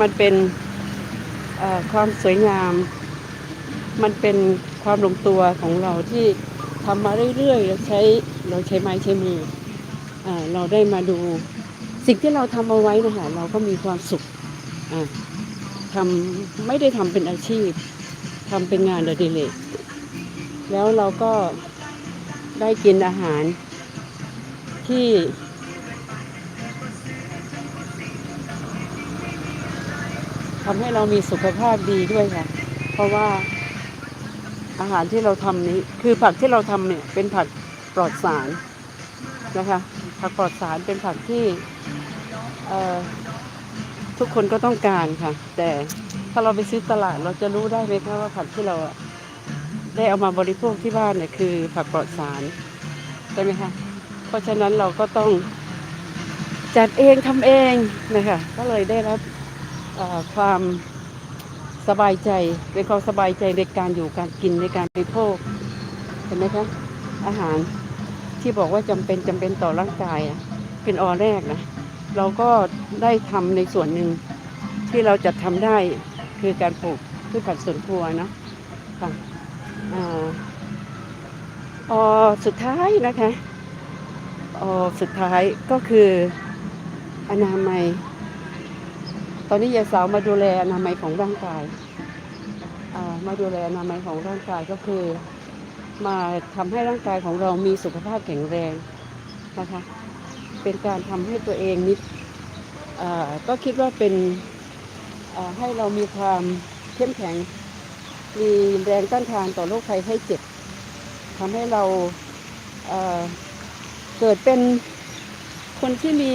มันเป็นความสวยงาม มันเป็นความลงตัวของเราที่ทำมาเรื่อยๆเราใช้เราใช้ไม้ใช้มืออเราได้มาดู สิ่งที่เราทำเอาไว้นะคะเราก็มีความสุขทำไม่ได้ทำเป็นอาชีพทำเป็นงานอดิเรกแล้วเราก็ได้กินอาหารที่ ทำให้เรามีสุขภาพดีด้วยค่ะ เพราะว่าอาหารที่เราทำนี้ คือผักที่เราทำเนี่ยเป็นผักปลอดสารนะคะ ผักปลอดสารเป็นผักที่ทุกคนก็ต้องการค่ะ แต่ถ้าเราไปซื้อตลาดเราจะรู้ได้ไหมคะว่าผักที่เราได้เอามาบริโภคที่บ้านเนี่ยคือ ผักปลอดสารใช่ไหมคะเพราะฉะนั้นเราก็ต้องจัดเองทำเองนะคะก็เลยได้รับ ความสบายใจเป็นความสบายใจในการอยู่การกินในการบริโภคเห็นไหมคะอาหารที่บอกว่าจำเป็นจำเป็นต่อร่างกายเป็นออแรกนะเราก็ได้ทำในส่วนหนึ่งที่เราจะทำได้คือการปลูกพืชผักสวนครัวเนาะค่ะอ่าออสุดท้ายนะคะออสุดท้ายก็คืออนามัย ตอนนี้ยายสาวมาดูแลอนามัยของร่างกายมาดูแลอนามัยของร่างกายก็คือ มาทำให้ร่างกายของเรามีสุขภาพแข็งแรงนะคะ เป็นการทำให้ตัวเองนิดก็คิดว่าเป็นให้เรามีความเข้มแข็ง มีแรงต้านทานต่อโรคภัยไข้เจ็บทำให้เราเเกิดเป็นคนที่มี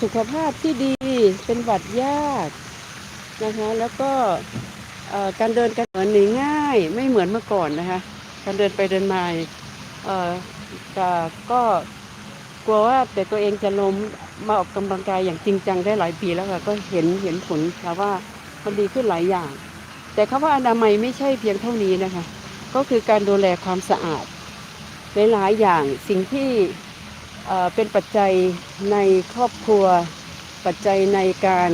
สุขภาพที่ดีเป็นหวัดยากนะคะแล้วก็การเดินการเหินหนีง่ายไม่เหมือนเมื่อก่อนนะคะ การเดินไปเดินมาแต่ก็กลัวว่าแต่ตัวเองจะล้มมาออกกำลังกายอย่างจริงจังได้หลายปีแล้วค่ะก็เห็นเห็นผลค่ะว่ามันดีขึ้นหลายอย่าง แต่คำว่าอนามัยไม่ใช่เพียงเท่านี้นะคะ ก็คือการดูแลความสะอาดหลายๆอย่างสิ่งที่ เป็นปัจจัยในครอบครัว ปัจจัยในการ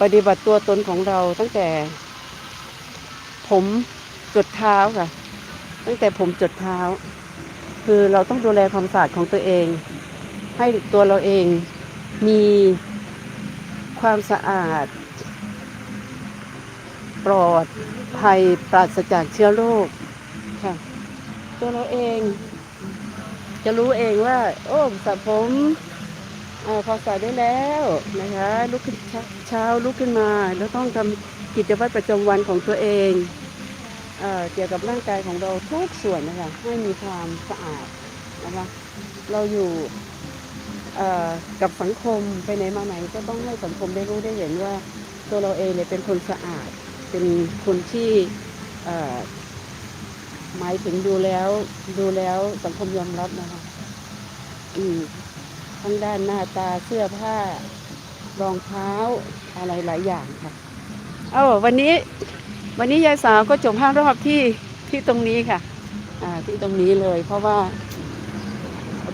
ปฏิบัติตัวตนของเราตั้งแต่ ผมจดเท้าค่ะ ตั้งแต่ผมจดเท้า คือเราต้องดูแลความสะอาดของตัวเอง ให้ตัวเราเองมีความสะอาด ปลอดภัยปราศจากเชื้อโรคค่ะ ตัวเราเอง จะรู้เองว่า โอ้สระผมอาพอสระได้แล้วนะคะลุกขึ้นเช้าเช้าลุกขึ้นมา แล้วต้องทำกิจวัตรประจำวันของตัวเองเอเกี่ยวกับร่างกายของเราทุกส่วนนะคะให้มีความสะอาดนะคะเราอยู่กับสังคมไปไหนมาไหนก็ต้องให้สังคมได้รู้ได้เห็นว่าตัวเราเองเนี่ยเป็นคนสะอาด เป็นคนที่ หมายถึงดูแล้วดูแล้วสังคมยอมรับนะคะ อืมทั้งด้านหน้าตาเสื้อผ้ารองเท้าอะไรหลายอย่างค่ะ เอ้าวันนี้ วันนี้ยายสาวก็จบห้ารอบที่ที่ตรงนี้ค่ะ อ่าที่ตรงนี้เลย เพราะว่า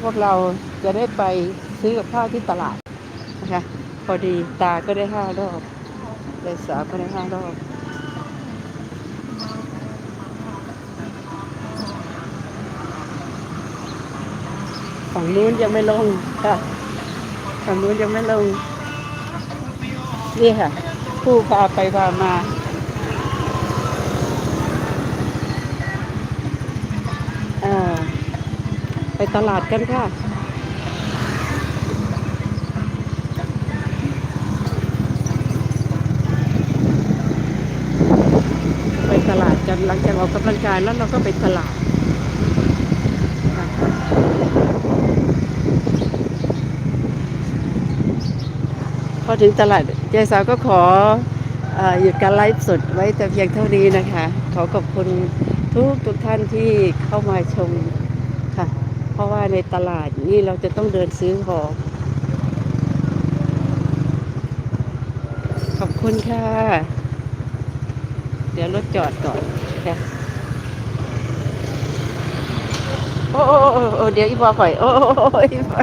พวกเราจะได้ไปซื้อกับข้าวที่ตลาดนะคะ พอดีตาก็ได้ห้ารอบยายสาวก็ได้ห้ารอบ ฝั่งนู้นยังไม่ลงค่ะฝั่งนู้นยังไม่ลง นี่ค่ะ ผู้พาไปพามาเอ่อไปตลาดกันค่ะ ไปตลาดกันหลังจากออกกำลังกายแล้วเราก็ไปตลาด พอถึงตลาดยายสาวก็ขออหยุดการไลฟ์สดไว้แต่เพียงเท่านี้นะคะ ขอขอบคุณทุกทุกท่านที่เข้ามาชมค่ะ เพราะว่าในตลาดนี่เราจะต้องเดินซื้อของขอบคุณค่ะ เดี๋ยวรถจอดก่อนค่ะโอ้โอ้โอ้เดี๋ยวอีบอข่อย โอ้โอ้โอ้อีบอ